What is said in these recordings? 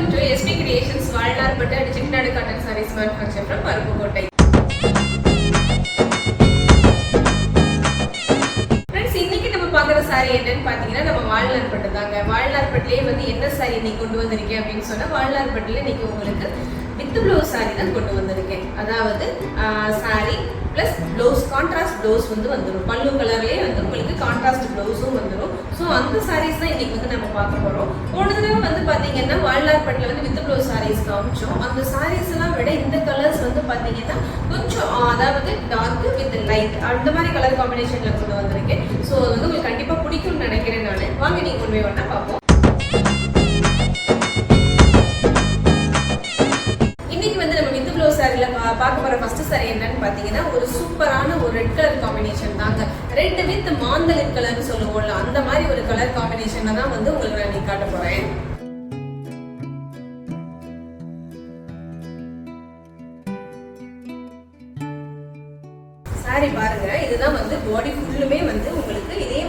Welcome to SP creations வாழ்நாள்பட்ட digital cotton sarees manufacture from Aruppukottai இன்னைக்கு நம்ம பார்க்குற sorry என்னன்னு பார்த்தீங்கன்னா நம்ம வாழ்நாள்பட்டு தாங்க வாழ்நாள்பட்டிலே வந்து என்ன சாரி நீ கொண்டு வந்திருக்கேன் அப்படின்னு சொன்னா வாழ்நாள்பட்டுல இன்னைக்கு உங்களுக்கு வித் ப்ளவுஸ் சாரி தான் கொண்டு வந்திருக்கேன். அதாவது sari plus blouse contrast blouse வந்து வந்துடும் பல்லு கலர்லேயே வந்து உங்களுக்கு கான்ட்ராஸ்ட் ப்ளவுஸும் வந்துடும் ஸோ அந்த சாரீஸ் தான் இன்னைக்கு வந்து நம்ம பார்க்க போகிறோம் போன தடவை வந்து பார்த்தீங்கன்னா வாழ்நாள்பட்டில் வந்து வித் ப்ளவுஸ் சாரீஸ் காமிச்சோம். அந்த சாரீஸ் எல்லாம் விட இந்த கலர்ஸ் வந்து பார்த்தீங்கன்னா கொஞ்சம் அதாவது டார்க் வித் லைட் அந்த மாதிரி கலர் காம்பினேஷனில் கொண்டு வந்திருக்கேன். ஸோ அது வந்து உங்களுக்கு கண்டிப்பாக பிடிக்கும்னு நினைக்கிறேன் நான். வாங்க நீங்கள் கொண்டு போய் வேணா பார்ப்போம். சாரி பாத்தீங்கன்னா ஒரு சூப்பரான ஒரு ரெட் கலர் காம்பினேஷன் தாங்க. ரெட் வித் மாந்தளிர் கலர்னு சொல்லுவோம்ல அந்த மாதிரி ஒரு கலர் காம்பினேஷனை தான் வந்து உங்களுக்கு நான் நீ காட்ட போறேன். சாரி பாருங்க இதுதான் வந்து பாடி ஃபுல்லுமே வந்து உங்களுக்கு இதே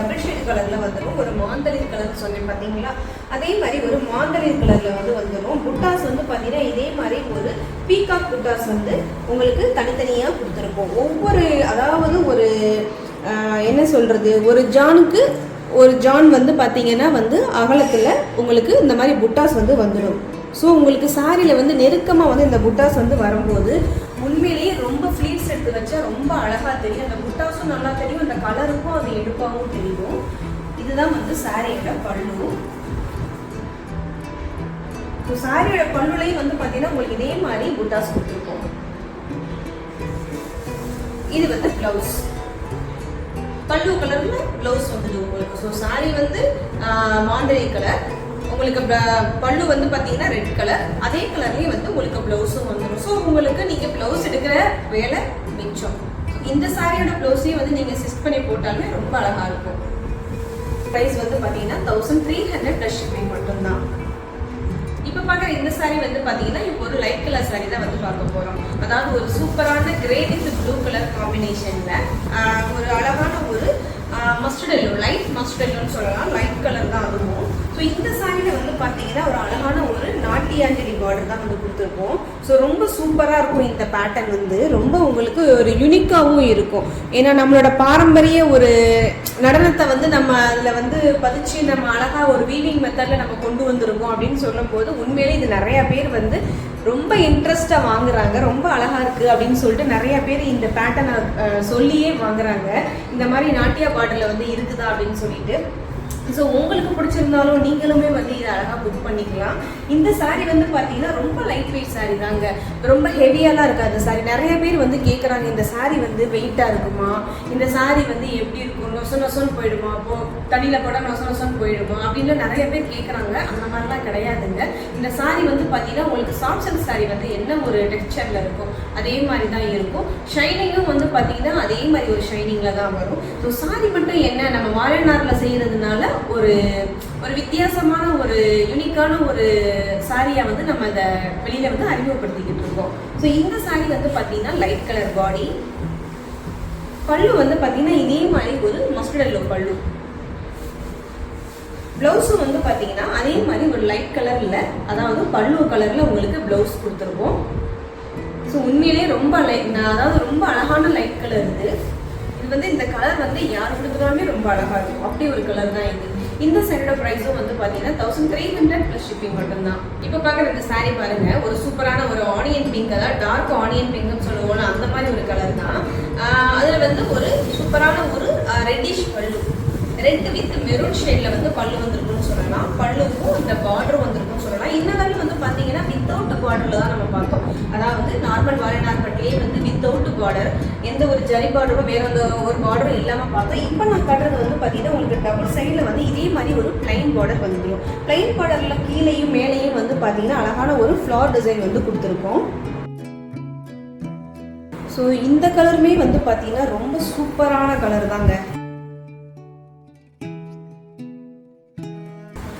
டபுள் ஷேட் கலர்ல வந்துடும் ஒரு மாந்தளிர் கலர் சொன்னேன் பாத்தீங்களா? அதே மாதிரி ஒரு மாந்தளிர் கலர்ல வந்து வந்துடும் புட்டாஸ் வந்து பாத்தீங்கன்னா இதே மாதிரி ஒரு பீகாக் புட்டாஸ் வந்து உங்களுக்கு தனித்தனியா கொடுத்துருக்கோம். ஒவ்வொரு அதாவது ஒரு என்ன சொல்றது? ஒரு ஜானுக்கு ஒரு ஜான் வந்து பார்த்தீங்கன்னா வந்து அகலத்தில் உங்களுக்கு இந்த மாதிரி புட்டாஸ் வந்து வந்துடும் ஸோ உங்களுக்கு சாரியில் வந்து நெருக்கமாக வந்து இந்த புட்டாஸ் வந்து வரும்போது உண்மையிலேயே எடுத்து வச்சா ரொம்ப அழகாக தெரியும். அந்த புட்டாஸும் நல்லா தெரியும். அந்த கலருக்கும் அது எடுப்பாகவும் தெரியும். இதுதான் வந்து சாரியோட பல்லு. ஸோ சாரியோட பல்லுலையும் வந்து பார்த்தீங்கன்னா உங்களுக்கு இதே மாதிரி புட்டாஸ் கொடுத்துருக்கோம். இது வந்து ப்ளவுஸ் பல்லு கலர்ல ப்ளவுஸ் வந்துது உங்களுக்கு. ஸோ சாரி வந்து மாண்டரி கலர் உங்களுக்கு பல்லு வந்து பார்த்தீங்கன்னா ரெட் கலர் அதே கலர்லேயே வந்து உங்களுக்கு ப்ளவுஸும் வந்துடும் ஸோ உங்களுக்கு நீங்கள் ப்ளவுஸ் எடுக்கிற வேலை மிச்சம் இந்த சாரியோட ப்ளவுஸையும் வந்து நீங்கள் ஸ்டிச் பண்ணி போட்டாலுமே ரொம்ப அழகாக இருக்கும். ப்ரைஸ் வந்து பார்த்தீங்கன்னா thousand three hundred plus shipping மட்டும்தான். இப்போ பார்க்குற இந்த சாரி வந்து பார்த்தீங்கன்னா இப்போ ஒரு லைட் கலர் சாரி தான் வந்து பார்க்க போகிறோம் அதாவது ஒரு சூப்பரான கிரே வித் ப்ளூ கலர் காம்பினேஷனில் ஒரு அழகான ஒரு மஸ்டர்ட் எல்லோ லைட் மஸ்டர்ட் எல்லோன்னு சொல்லலாம். லைட் கலர் தான் அதுவும். ஸோ இந்த சாரியில் வந்து பார்த்தீங்கன்னா ஒரு அழகான ஒரு நாட்டியாஞ்சலி பார்டர் தான் வந்து கொடுத்துருக்கோம். ஸோ ரொம்ப சூப்பராக இருக்கும் இந்த பேட்டர்ன் வந்து. ரொம்ப உங்களுக்கு ஒரு யுனிக்காகவும் இருக்கும். ஏன்னா நம்மளோட பாரம்பரிய ஒரு நடனத்தை வந்து நம்ம அதில் வந்து பதிச்சு நம்ம அழகாக ஒரு வீவிங் மெத்தடில் நம்ம கொண்டு வந்திருக்கோம் அப்படின்னு சொல்லும்போது உண்மையிலே இது நிறையா பேர் வந்து ரொம்ப இன்ட்ரெஸ்ட்டாக வாங்குறாங்க. ரொம்ப அழகாக இருக்குது அப்படின்னு சொல்லிட்டு நிறைய பேர் இந்த பேட்டர்னை சொல்லியே வாங்குறாங்க. இந்த மாதிரி நாட்டியா பாடலில் வந்து இருக்குதா அப்படின்னு சொல்லிட்டு ஸோ உங்களுக்கு பிடிச்சிருந்தாலும் நீங்களுமே வந்து இதை அழகாக புக் பண்ணிக்கலாம். இந்த saree வந்து பார்த்தீங்கன்னா ரொம்ப லைட் வெயிட் saree தாங்க. ரொம்ப ஹெவியாலாம் இருக்காது. Saree நிறைய பேர் வந்து கேட்குறாங்க இந்த saree வந்து வெயிட்டாக இருக்குமா? இந்த saree வந்து எப்படி இருக்கும்? நொச நொசன்னு போயிடுமா? அப்போ தண்ணியில் போட நொச நொசன்னு போயிடுமா? அப்படின்னு நிறைய பேர் கேட்குறாங்க அந்த மாதிரிலாம் கிடையாதுங்க. இந்த saree வந்து பார்த்தீங்கன்னா உங்களுக்கு சாம்சங் சில்க் வந்து என்ன ஒரு டெக்ஸ்சரில் இருக்கும்? அதே மாதிரி தான் இருக்கும். ஷைனிங்கும் வந்து பார்த்தீங்கன்னா அதே மாதிரி ஒரு ஷைனிங்கில் தான் வரும். ஸோ சாரி மட்டும் என்ன நம்ம வாழைநாரில் செய்கிறதுனால ஒரு ஒரு வித்தியாசமான ஒரு யூனிக்கான ஒரு சாரியை வந்து நம்ம இதை வெளியில் வந்து அறிமுகப்படுத்திக்கிட்டு இருக்கோம். ஸோ இந்த சாரி வந்து பார்த்தீங்கன்னா லைட் கலர் பாடி பல்லு வந்து பார்த்தீங்கன்னா இதே மாதிரி ஒரு மஸ்டர்ட் எல்லோ பல்லு. ப்ளவுஸும் வந்து பார்த்தீங்கன்னா அதே மாதிரி ஒரு லைட் கலரில் அதாவது பல்லு கலரில் உங்களுக்கு ப்ளவுஸ் கொடுத்துருக்கோம். ஸோ உண்மையிலேயே ரொம்ப லைட் அதாவது ரொம்ப அழகான லைட் கலர் இருக்குது இது வந்து இந்த கலர் வந்து யார் கொடுக்குறாலுமே ரொம்ப அழகாக இருக்கும். அப்படி ஒரு கலர் தான் இது. இந்த சாரியோட ப்ரைஸும் வந்து பார்த்தீங்கன்னா thousand three hundred plus shipping மட்டும்தான். இப்போ பார்க்குற இந்த சாரீ பாருங்க ஒரு சூப்பரான ஒரு ஆனியன் பிங்க் அதாவது டார்க் ஆனியன் பிங்க்னு சொல்லுவோம்ல அந்த மாதிரி ஒரு கலர் தான். அதில் வந்து ஒரு சூப்பரான ஒரு ரெட்டிஷ் பல்லு. ரெட் வித் மெரூன் ஷேட்ல வந்து பல்லு வந்திருக்குன்னு சொல்லலாம். பல்லுக்கும் இந்த பார்டர் வந்திருக்குன்னு சொல்லலாம். இன்னும் வந்து பார்த்தீங்கன்னா வித்தவுட் பார்டர்ல தான் நம்ம பார்த்தோம் அதாவது நார்மல் வாழைநார் பட்டியே வந்து வித்தவுட் பார்டர் எந்த ஒரு ஜரி பார்டரும் வேற எந்த ஒரு பார்டரும் இல்லாமல் பார்த்தோம் இப்போ நான் கட்டுறது வந்து பார்த்தீங்கன்னா உங்களுக்கு டபுள் சைடில் வந்து இதே மாதிரி ஒரு பிளைன் பார்டர் வந்துடும். பிளைன் பார்டரில் கீழேயும் மேலேயும் வந்து பார்த்தீங்கன்னா அழகான ஒரு ஃப்ளார் டிசைன் வந்து கொடுத்துருக்கோம். ஸோ இந்த கலருமே வந்து பார்த்தீங்கன்னா ரொம்ப சூப்பரான கலர் தாங்க.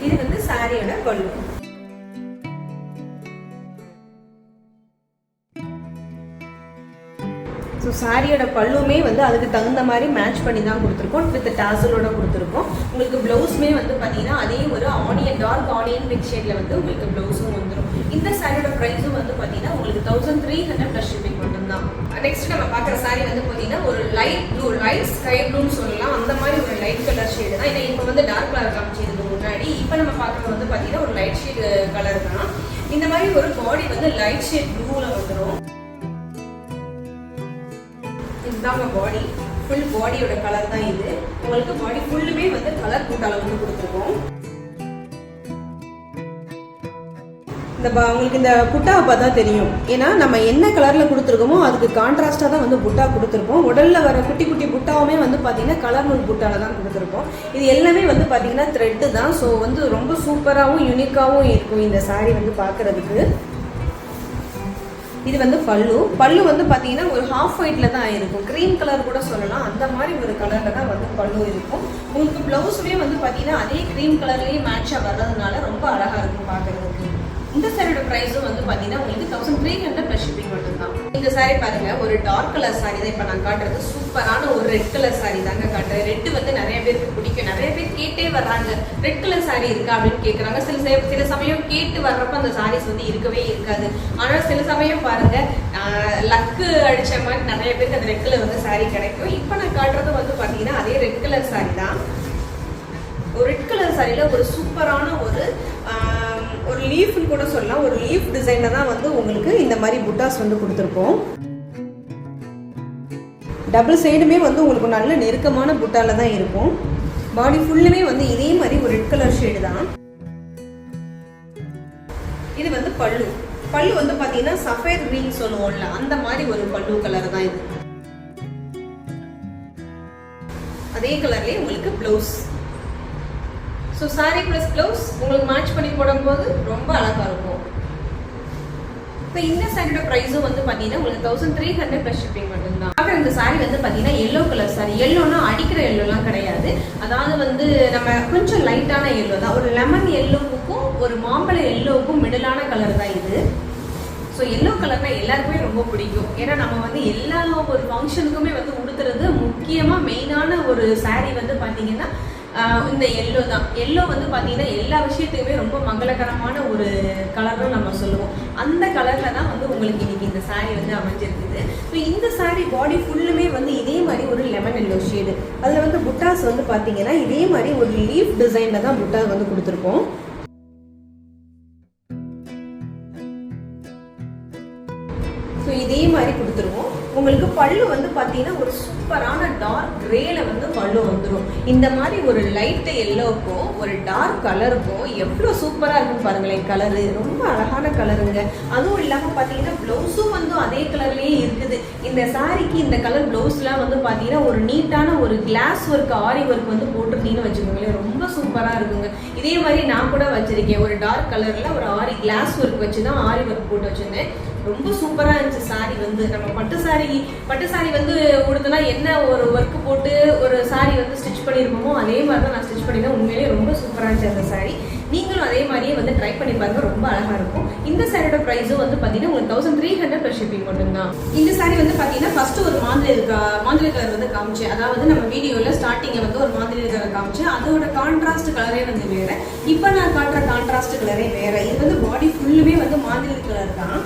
இது வந்து சாரியோட பல்லு ஸோ சாரியோட பல்லுமே வந்து அதுக்கு தகுந்த மாதிரி மேட்ச் பண்ணி தான் கொடுத்துருக்கோம் வித் டாசலோட கொடுத்துருக்கோம். உங்களுக்கு ப்ளவுஸுமே வந்து பார்த்தீங்கன்னா அதே ஒரு ஆனியன் டார்க் ஆனியன் மிக் ஷேடில் வந்து உங்களுக்கு ப்ளவுஸும் வந்துடும் இந்த சாரியோட ப்ரைஸும் வந்து பார்த்தீங்கன்னா உங்களுக்கு thousand three hundred plus shipping மட்டும்தான். நெக்ஸ்ட் நம்ம பார்க்குற சாரி வந்து பார்த்தீங்கன்னா ஒரு லைட் ப்ளூ லைட் ஸ்கை ப்ளூன்னு சொல்லலாம். அந்த மாதிரி ஒரு லைட் கலர் ஷேடு தான். ஏன்னா இப்போ வந்து டார்க் கலர் காமிச்சதுக்கு முன்னாடி இப்போ நம்ம பார்க்குறது வந்து பார்த்தீங்கன்னா ஒரு லைட் ஷேடு கலர் தான். இந்த மாதிரி ஒரு பாடி வந்து லைட் ஷேட் ப்ளூவில் வந்துடும் இதுதாங்க பாடி ஃபுல் பாடியோட கலர் தான் இது. உங்களுக்கு பாடி ஃபுல்லுமே வந்து கலர் கூட்டால வந்து கொடுத்துருக்கோம். இந்த உங்களுக்கு இந்த புட்டாவை பார்த்தா தெரியும். ஏன்னா நம்ம என்ன கலரில் கொடுத்துருக்கோமோ அதுக்கு கான்ட்ராஸ்டாக தான் வந்து புட்டா கொடுத்துருப்போம். உடலில் வர குட்டி குட்டி புட்டாவுமே வந்து பார்த்தீங்கன்னா கலர் நூல் புட்டாவில் தான் கொடுத்துருப்போம். இது எல்லாமே வந்து பார்த்தீங்கன்னா த்ரெட்டு தான். ஸோ வந்து ரொம்ப சூப்பராகவும் யூனிக்காகவும் இருக்கும் இந்த சாரீ வந்து பார்க்குறதுக்கு இது வந்து பல்லு. பல்லு வந்து பார்த்தீங்கன்னா ஒரு ஹாஃப் ஒயிட்டில் தான் இருக்கும். க்ரீம் கலர் கூட சொல்லலாம். அந்த மாதிரி ஒரு கலரில் தான் வந்து பல்லு இருக்கும். உங்களுக்கு ப்ளவுஸுமே வந்து பார்த்தீங்கன்னா அதே க்ரீம் கலர்லேயே மேட்சாக வர்றதுனால ரொம்ப அழகாக இருக்கும் பார்க்குறதுக்கு இந்த சாரியோட ப்ரைஸும் வந்து பார்த்தீங்கன்னா உங்களுக்கு thousand three hundred plus shipping மட்டும் இந்த saree பாருங்க ஒரு டார்க் கலர் saree தான் இப்போ நான் காட்டுறது. சூப்பரான ஒரு ரெட் கலர் சாரீ தாங்க காட்டுறேன் ரெட் வந்து நிறைய பேருக்கு பிடிக்கும். நிறைய பேர் கேட்டே வர்றாங்க ரெட் கலர் saree இருக்கா? அப்படின்னு கேட்குறாங்க சில சில சமயம் கேட்டு வர்றப்ப அந்த சாரீஸ் வந்து இருக்கவே இருக்காது. ஆனால் சில சமயம் பாருங்க லக்கு அடிச்ச மாதிரி நிறைய பேருக்கு அந்த ரெட் கலர் வந்து saree கிடைக்கும். இப்போ நான் காட்டுறது வந்து பார்த்தீங்கன்னா அதே ரெட் கலர் சாரீ தான். ஒரு ரெட் கலர் சாரியில் ஒரு சூப்பரான ஒரு ஒரு லீஃப்னு கூட சொல்லலாம். ஒரு லீஃப் டிசைனில் தான் வந்து உங்களுக்கு இந்த மாதிரி புட்டாஸ் வந்து கொடுத்துருப்போம். டபுள் சைடுமே வந்து உங்களுக்கு நல்ல நெருக்கமான புட்டாவில் தான் இருக்கும். பாடி ஃபுல்லுமே வந்து இதே மாதிரி ஒரு ரெட் கலர் ஷேடு தான். இது வந்து பல்லு. பல்லு வந்து பார்த்தீங்கன்னா சஃபேர் green சொல்லுவோம்ல அந்த மாதிரி ஒரு பல்லு கலர் தான் இது. அதே கலர்லேயே உங்களுக்கு blouse so sari plus blouse உங்களுக்கு மேட்ச் பண்ணி போடும்போது ரொம்ப அழகாக இருக்கும். இப்போ இந்த சாரியோட ப்ரைஸும் வந்து பார்த்தீங்கன்னா உங்களுக்கு thousand three hundred plus shipping மட்டும்தான். அப்புறம் இந்த சாரி வந்து பார்த்தீங்கன்னா எல்லோ கலர் சாரி எல்லோனா அடிக்கிற எல்லோலாம் கிடையாது. அதாவது வந்து நம்ம கொஞ்சம் லைட்டான எல்லோ தான். ஒரு லெமன் எல்லோவுக்கும் ஒரு மாம்பழ எல்லோவுக்கும் மிடிலான கலர் தான் இது. ஸோ எல்லோ கலர்னா எல்லாருக்குமே ரொம்ப பிடிக்கும். ஏன்னா நம்ம வந்து எல்லா ஒரு ஃபங்க்ஷனுக்குமே வந்து உடுத்துறது முக்கியமாக மெயினான ஒரு சாரீ வந்து பார்த்தீங்கன்னா இந்த எல்லோ தான். எல்லோ வந்து பார்த்தீங்கன்னா எல்லா விஷயத்துக்குமே ரொம்ப மங்களகரமான ஒரு கலர்னு நம்ம சொல்லுவோம். அந்த கலரில் தான் வந்து உங்களுக்கு இன்னைக்கு இந்த saree வந்து அமைஞ்சிருக்குது. ஸோ இந்த saree பாடி ஃபுல்லுமே வந்து இதே மாதிரி ஒரு லெமன் எல்லோ ஷேடு அதில் வந்து புட்டாஸ் வந்து பார்த்தீங்கன்னா இதே மாதிரி ஒரு லீஃப் டிசைனில் தான் புட்டாஸ் வந்து கொடுத்துருக்கோம். பல்லு வந்து பார்த்தீங்கன்னா ஒரு சூப்பரான டார்க் கிரேல வந்து பல்லு வந்துடும் இந்த மாதிரி ஒரு லைட்டு எல்லோக்கும் ஒரு டார்க் கலருக்கும் எவ்வளோ சூப்பராக இருக்கும் பாருங்களேன் கலரு ரொம்ப அழகான கலருங்க அதுவும் இல்லாமல் பார்த்தீங்கன்னா ப்ளவுஸும் வந்து அதே கலர்லேயே இருக்குது. இந்த சாரிக்கு இந்த கலர் ப்ளவுஸ்லாம் வந்து பார்த்தீங்கன்னா ஒரு நீட்டான ஒரு கிளாஸ் ஒர்க் ஆரி ஒர்க் வந்து போட்டிருந்தீங்கன்னு வச்சுக்கோங்களேன் ரொம்ப சூப்பராக இருக்குங்க. இதே மாதிரி நான் கூட வச்சிருக்கேன். ஒரு டார்க் கலரில் ஒரு ஆரி கிளாஸ் ஒர்க் வச்சு தான் ஆரி ஒர்க் போட்டு வச்சிருந்தேன். ரொம்ப சூப்பராக இருந்துச்சு சாரி வந்து. நம்ம பட்டு சாரி பட்டு சாரி வந்து உடுத்துனா என்ன ஒரு ஒர்க் போட்டு ஒரு சாரி வந்து ஸ்டிச் பண்ணியிருப்போமோ அதே மாதிரி தான் நான் ஸ்டிச் பண்ணியிருந்தேன். உண்மையிலேயே ரொம்ப சூப்பராக இருந்துச்சு அந்த சாரி நீங்களும் அதே மாதிரியே வந்து ட்ரை பண்ணி பாருங்க. ரொம்ப அழகாக இருக்கும். இந்த சாரியோட ப்ரைஸும் வந்து பார்த்தீங்கன்னா உங்களுக்கு thousand three hundred plus shipping மட்டும்தான். இந்த சாரி வந்து பார்த்தீங்கன்னா ஃபர்ஸ்ட் ஒரு மாந்திரி இருக்கா மாந்திரி கலர் வந்து காமிச்சேன் அதாவது நம்ம வீடியோவில் ஸ்டார்டிங்கில் வந்து ஒரு மாந்திரி கலர் காமிச்சேன் அதோட கான்ட்ராஸ்ட் கலரே வந்து வேற. இப்போ நான் காட்டுற கான்ட்ராஸ்ட் கலரே வேற. இது வந்து பாடி ஃபுல்லுமே வந்து மாந்திரி கலர் தான்.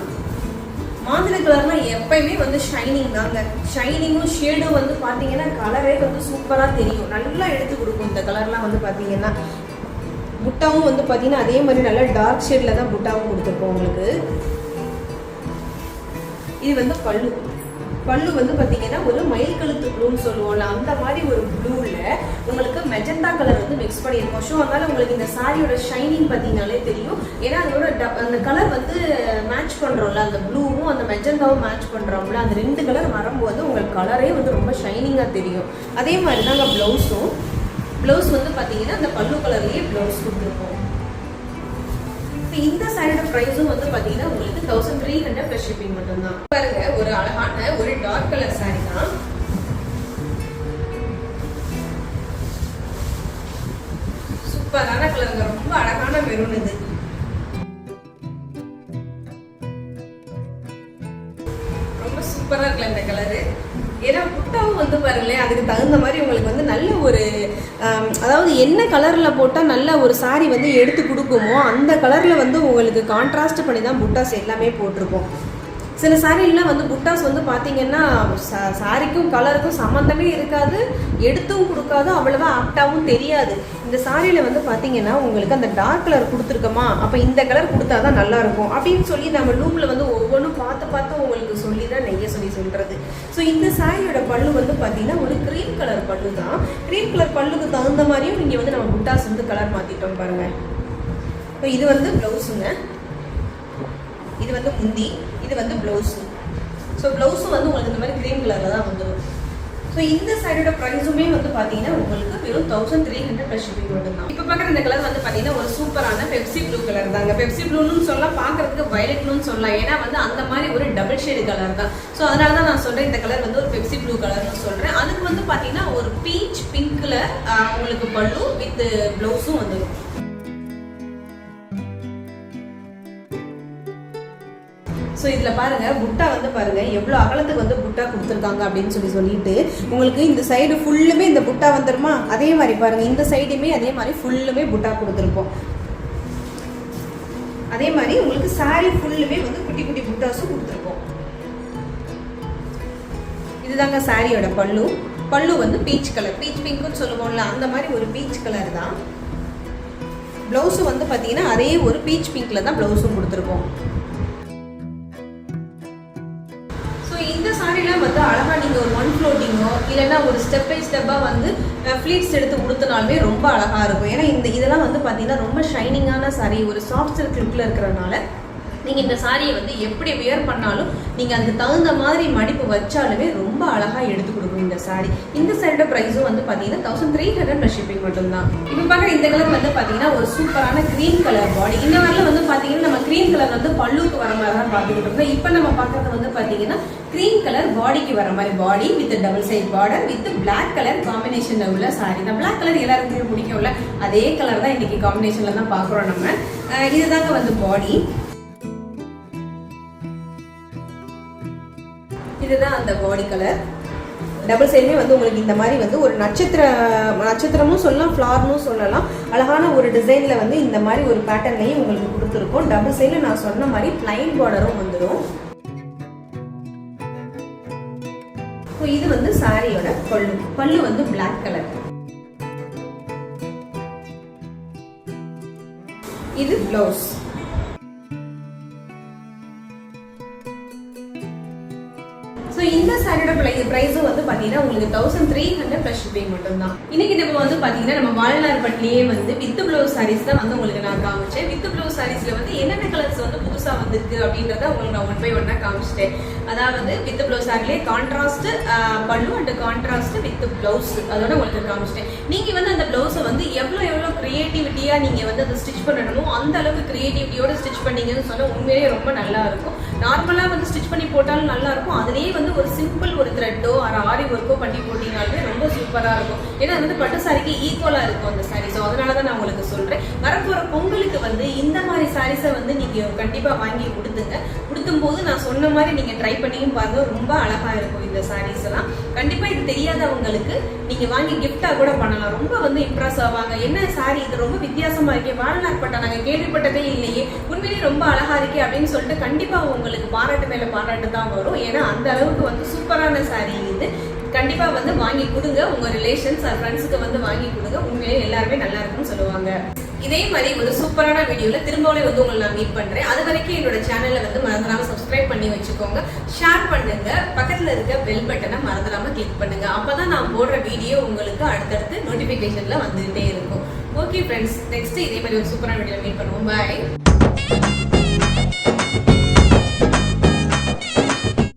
மாதுளை கலர்னா எப்பயுமே வந்து ஷைனிங் தாங்க. ஷைனிங்கும் ஷேடும் வந்து பார்த்தீங்கன்னா கலரே வந்து சூப்பராக தெரியும். நல்லா எடுத்து கொடுக்கும் இந்த கலர்லாம் வந்து பார்த்தீங்கன்னா புட்டாவும் வந்து பார்த்தீங்கன்னா அதே மாதிரி நல்லா டார்க் ஷேடில் தான் புட்டாவும் கொடுத்துருக்கோம் உங்களுக்கு. இது வந்து பல்லு. பல்லு வந்து பார்த்தீங்கன்னா ஒரு மயில் கழுத்து ப்ளூன்னு சொல்லுவோம்ல அந்த மாதிரி ஒரு ப்ளூவில் உங்களுக்கு மெஜந்தா கலர் வந்து மிக்ஸ் பண்ணியிருக்கோம். ஸோ அதனால உங்களுக்கு இந்த சாரியோட ஷைனிங் பார்த்தீங்கனாலே தெரியும். ஏன்னா அதோட டப் அந்த கலர் வந்து மேட்ச் பண்ணுறோம்ல அந்த ப்ளூவும் அந்த மெஜந்தாவும் மேட்ச் பண்ணுறோம்ல அந்த ரெண்டு கலர் வரும்போது உங்களுக்கு கலரே வந்து ரொம்ப ஷைனிங்காக தெரியும். அதே மாதிரி தாங்க ப்ளவுஸும் ப்ளவுஸ் வந்து பார்த்தீங்கன்னா அந்த பல்லு கலர்லேயே ப்ளவுஸ் கொடுத்துருக்கோம். இப்போ இந்த சாரியோட ப்ரைஸும் வந்து பார்த்தீங்கன்னா உங்களுக்கு thousand three hundred plus shipping மட்டும்தான். பாருங்க ஒரு அழகான ஒரு டார்க் கலர் சாரி தான். சூப்பரான கலருங்க ரொம்ப அழகான மெரூன் இது. ரொம்ப சூப்பரா இருக்குல்ல இந்த கலரு ஏன்னா புட்டாவும் வந்து பாருங்களேன் அதுக்கு தகுந்த மாதிரி உங்களுக்கு வந்து நல்ல ஒரு அதாவது என்ன கலரில் போட்டால் நல்ல ஒரு சாரீ வந்து எடுத்து கொடுக்குமோ அந்த கலரில் வந்து உங்களுக்கு கான்ட்ராஸ்ட் பண்ணி தான் புட்டாஸ் எல்லாமே போட்டிருப்போம். சில சாரீலாம் வந்து புட்டாஸ் வந்து பார்த்தீங்கன்னா சாரிக்கும் கலருக்கும் சம்மந்தமே இருக்காது. எடுத்தும் கொடுக்காது அவ்வளோவா ஆப்டாவும் தெரியாது. இந்த சாரியில் வந்து பார்த்தீங்கன்னா உங்களுக்கு அந்த டார்க் கலர் கொடுத்துருக்கோமா அப்போ இந்த கலர் கொடுத்தா தான் நல்லா இருக்கும். அப்படின்னு சொல்லி நம்ம லூமில் வந்து ஒவ்வொன்றும் பார்த்து பார்த்து உங்களுக்கு சொல்லி தான் நெய்ய சொல்லி சொல்கிறது ஸோ இந்த சாரியோட பல்லு வந்து பார்த்தீங்கன்னா ஒரு க்ரீம் கலர் பல்லு தான் க்ரீம் கலர் பல்லுக்கு தகுந்த மாதிரியும் இங்கே வந்து நம்ம புட்டாஸ் வந்து கலர் மாற்றிட்டோம் பாருங்கள் இப்போ இது வந்து ப்ளவுஸுங்க இது வந்து முந்தி இது வந்து ப்ளவுஸு ஸோ ப்ளவுஸும் வந்து உங்களுக்கு இந்த மாதிரி க்ரீன் கலரில் தான் வந்துடும் ஸோ இந்த சைடோட ப்ரைஸுமே வந்து பார்த்தீங்கன்னா உங்களுக்கு வெறும் thousand three hundred plus shipping மட்டும்தான். இப்போ பார்க்குற இந்த கலர் வந்து பார்த்தீங்கன்னா ஒரு சூப்பரான பெப்சி ப்ளூ கலர் தாங்க. பெப்சி ப்ளூன்னு சொல்லலாம் பார்க்கறதுக்கு வயலட்னு சொல்லலாம். ஏன்னா வந்து அந்த மாதிரி ஒரு டபுள் ஷேடு கலர் தான். ஸோ அதனால தான் நான் சொல்கிறேன் இந்த கலர் வந்து ஒரு பெப்சி ப்ளூ கலர்னு சொல்கிறேன் அதுக்கு வந்து பார்த்தீங்கன்னா ஒரு பீச் பிங்க்கில் உங்களுக்கு பல்லு வித் ப்ளவுஸும் வந்துடும் ஸோ இதில் பாருங்கள் புட்டா வந்து பாருங்கள் எவ்வளோ அகலத்துக்கு வந்து புட்டா கொடுத்துருக்காங்க அப்படின்னு சொல்லி சொல்லிட்டு உங்களுக்கு இந்த சைடு ஃபுல்லுமே இந்த புட்டா வந்துருமா? அதே மாதிரி பாருங்கள் இந்த சைடுமே அதே மாதிரி ஃபுல்லுமே புட்டா கொடுத்துருப்போம். அதே மாதிரி உங்களுக்கு சாரி ஃபுல்லுமே வந்து குட்டி குட்டி புட்டாஸும் கொடுத்துருப்போம். இதுதாங்க சாரியோட பல்லு. பல்லு வந்து பீச் கலர் பீச் பிங்க்னு சொல்லுவோம்ல அந்த மாதிரி ஒரு பீச் கலர் தான். ப்ளவுஸு வந்து பார்த்தீங்கன்னா அதே ஒரு பீச் பிங்க்ல தான் ப்ளவுஸும் கொடுத்துருப்போம். இந்த வந்து அழகாக நீங்கள் ஒரு ஒன் ஃப்ளோட்டிங்கோ இல்லைன்னா ஒரு ஸ்டெப் பை ஸ்டெப்பாக வந்து ஃப்ளீட்ஸ் எடுத்து கொடுத்தனாலுமே ரொம்ப அழகாக இருக்கும். ஏன்னா இந்த இதெல்லாம் வந்து பார்த்தீங்கன்னா ரொம்ப ஷைனிங்கான சரி ஒரு சாஃப்ட் சில்க் லுக்கில் இருக்கிறனால நீங்கள் இந்த சாரியை வந்து எப்படி வியர் பண்ணாலும் நீங்கள் அதுக்கு தகுந்த மாதிரி மடிப்பு வச்சாலுமே ரொம்ப அழகாக எடுத்து கொடுக்கும் இந்த சாரி இந்த சைடோட ப்ரைஸும் வந்து பார்த்தீங்கன்னா thousand three hundred plus shipping மட்டும்தான். இப்போ பார்க்குற இந்த கலர் வந்து பார்த்தீங்கன்னா ஒரு சூப்பரான க்ரீன் கலர் பாடி இந்த மாதிரில வந்து பார்த்தீங்கன்னா நம்ம க்ரீன் கலர் வந்து பல்லுக்கு வர மாதிரி தான் பார்த்துக்கிட்டு இருந்தோம் இப்போ நம்ம பார்க்குறது வந்து பார்த்தீங்கன்னா க்ரீன் கலர் பாடிக்கு வர மாதிரி body with double side border with black colour காம்பினேஷனில் உள்ள சாரி இந்த பிளாக் கலர் எல்லாருக்குமே பிடிக்கும்ல அதே கலர் தான் இன்னைக்கு காம்பினேஷனில் தான் பார்க்குறோம் நம்ம. இதுதாங்க வந்து பாடி இதுதான் அந்த பாடி கலர் டபுள் சைடுமே வந்து உங்களுக்கு இந்த மாதிரி வந்து ஒரு நட்சத்திர நட்சத்திரமும் சொல்லலாம் ஃப்ளார்னும் சொல்லலாம். அழகான ஒரு டிசைனில் வந்து இந்த மாதிரி ஒரு பேட்டர்ன்லையும் உங்களுக்கு கொடுத்துருக்கோம். டபுள் சைடில் நான் சொன்ன மாதிரி பிளைன் பார்டரும் வந்துடும் ஸோ இது வந்து சாரியோட பல்லு. பல்லு வந்து பிளாக் கலர் இது ப்ளவுஸ் ஸோ இந்த சாரியோட ப்ரைஸும் வந்து பார்த்தீங்கன்னா உங்களுக்கு thousand three hundred plus shipping மட்டும் தான் இன்னைக்கு நம்ம வந்து பார்த்தீங்கன்னா நம்ம வாழ்நாள் பட்டிலேயே வந்து வித் ப்ளவுஸ் சாரீஸ் தான் வந்து உங்களுக்கு நான் காமிச்சேன். வித் ப்ளவுஸ் சாரீஸில் வந்து என்னென்ன கலர்ஸ் வந்து புதுசாக வந்திருக்கு அப்படின்றத உங்களுக்கு நான் ஒன் பை ஒன்னாக காமிச்சிட்டேன். அதாவது வித் ப்ளவுஸ் சாரிலே கான்ட்ராஸ்ட் பல்லு அண்ட் கான்ட்ராஸ்ட் வித் ப்ளவுஸ் அதோட உங்களுக்கு காமிச்சிட்டேன். நீங்கள் வந்து அந்த ப்ளவுஸை வந்து எவ்வளோ எவ்வளோ க்ரியேட்டிவிட்டியாக நீங்கள் வந்து அதை ஸ்டிச் பண்ணணுமோ அந்த அளவுக்கு க்ரியேட்டிவிட்டியோடு ஸ்டிச் பண்ணீங்கன்னு சொன்னால் உண்மையிலேயே ரொம்ப நல்லா இருக்கும். நார்மலாக வந்து ஸ்டிச் பண்ணி போட்டாலும் நல்லா இருக்கும் வந்து ஒரு சிம்பிள் ஒரு த்ரெட்டோ ஒரு ஆரி ஒர்க்கோ பண்ணி போட்டீங்கனாலுமே ரொம்ப சூப்பராக இருக்கும். ஏன்னா அது வந்து பட்டு சாரிக்கு ஈக்குவலாக இருக்கும் அந்த சாரி ஸோ அதனால தான் நான் உங்களுக்கு சொல்கிறேன் வரப்போகிற பொங்கலுக்கு வந்து இந்த மாதிரி சாரீஸை வந்து நீங்கள் கண்டிப்பாக வாங்கி கொடுத்துங்க கொடுத்தும் போது நான் சொன்ன மாதிரி நீங்கள் ட்ரை பண்ணியும் பாருங்க. ரொம்ப அழகாக இருக்கும் இந்த சாரீஸ் எல்லாம். கண்டிப்பாக இது தெரியாதவங்களுக்கு நீங்கள் வாங்கி கிஃப்டாக கூட பண்ணலாம். ரொம்ப வந்து இம்ப்ரெஸ் ஆவாங்க. என்ன சாரி இது ரொம்ப வித்தியாசமா இருக்கே. வாழ்நாள் பட்டா நாங்க கேள்விப்பட்டதே இல்லையே. உண்மையிலேயே ரொம்ப அழகா இருக்கே அப்படின்னு சொல்லிட்டு கண்டிப்பா உங்களுக்கு பாராட்டு மேல பாராட்டு தான் வரும். ஏன்னா அந்த அளவுக்கு வந்து சூப்பரான சாரி இது. கண்டிப்பா வந்து வாங்கி கொடுங்க. உங்க ரிலேஷன்ஸ் ஃப்ரெண்ட்ஸுக்கு வந்து வாங்கி கொடுங்க. உண்மையிலேயே எல்லாருமே நல்லா இருக்கும்னு சொல்லுவாங்க. இதே மாதிரி ஒரு சூப்பரான வீடியோல திரும்பவே வந்து உங்களை நான் மீட் பண்றேன். அது வரைக்கும் என்னோட சேனலை வந்து மறந்துடாம சப்ஸ்கிரைப் பண்ணி வச்சுக்கோங்க. ஷேர் பண்ணுங்க. பக்கத்துல இருக்க பெல் பட்டனை மறந்துடாம கிளிக் பண்ணுங்க. அப்பதான் நான் போடுற வீடியோ உங்களுக்கு அடுத்தடுத்து நோட்டிபிகேஷன்ல வந்துகிட்டே இருக்கும். ஓகே ஃப்ரெண்ட்ஸ் நெக்ஸ்ட் இதே மாதிரி ஒரு சூப்பரான வீடியோ மீட் பண்ணுவோம். பாய்